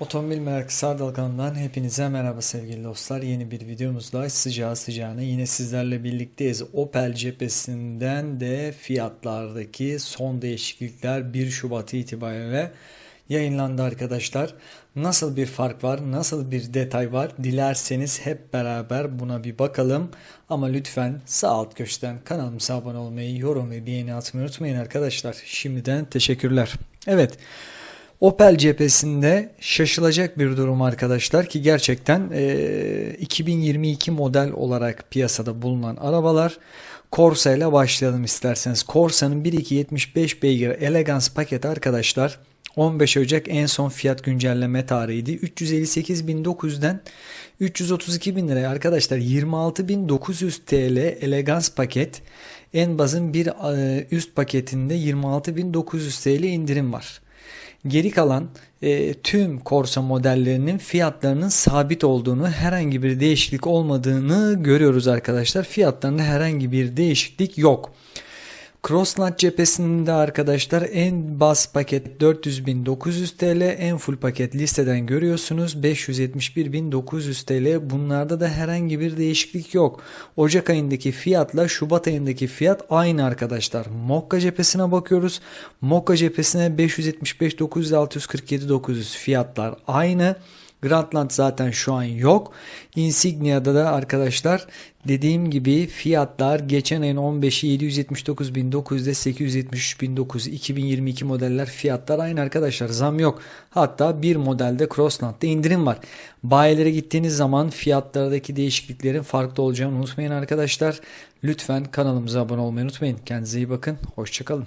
Otomobil Merakı Sardal kanalından hepinize merhaba sevgili dostlar. Yeni bir videomuzda sıcağı sıcağına yine sizlerle birlikteyiz. Opel cephesinden de fiyatlardaki son değişiklikler 1 Şubat itibariyle yayınlandı arkadaşlar. Nasıl bir fark var, nasıl bir detay var dilerseniz hep beraber buna bir bakalım. Ama lütfen sağ alt köşeden kanalımıza abone olmayı, yorum ve beğeni atmayı unutmayın arkadaşlar. Şimdiden teşekkürler. Evet. Opel cephesinde şaşılacak bir durum arkadaşlar ki gerçekten e, 2022 model olarak piyasada bulunan arabalar Corsa ile başlayalım isterseniz. Corsa'nın 1.275 beygir Elegance paketi arkadaşlar 15 Ocak en son fiyat güncelleme tarihiydi. 358.900'den 332.000 liraya arkadaşlar 26.900 TL Elegance paket. En bazın bir e, üst paketinde 26.900 TL indirim var. Geri kalan e, tüm Corsa modellerinin fiyatlarının sabit olduğunu, herhangi bir değişiklik olmadığını görüyoruz arkadaşlar. Fiyatlarında herhangi bir değişiklik yok. Crossland cephesinde arkadaşlar en bas paket 400.900 TL, en full paket listeden görüyorsunuz 571.900 TL. Bunlarda da herhangi bir değişiklik yok. Ocak ayındaki fiyatla Şubat ayındaki fiyat aynı arkadaşlar. Mokka cephesine bakıyoruz. Mokka cephesine 575 900 647 900 fiyatlar aynı. Grandland zaten şu an yok. Insignia'da da arkadaşlar dediğim gibi fiyatlar geçen ayın 15'i 779.900'de 873.900 2022 modeller fiyatlar aynı arkadaşlar zam yok. Hatta bir modelde Crossland'da indirim var. Bayilere gittiğiniz zaman fiyatlardaki değişikliklerin farklı olacağını unutmayın arkadaşlar. Lütfen kanalımıza abone olmayı unutmayın. Kendinize iyi bakın. Hoşçakalın.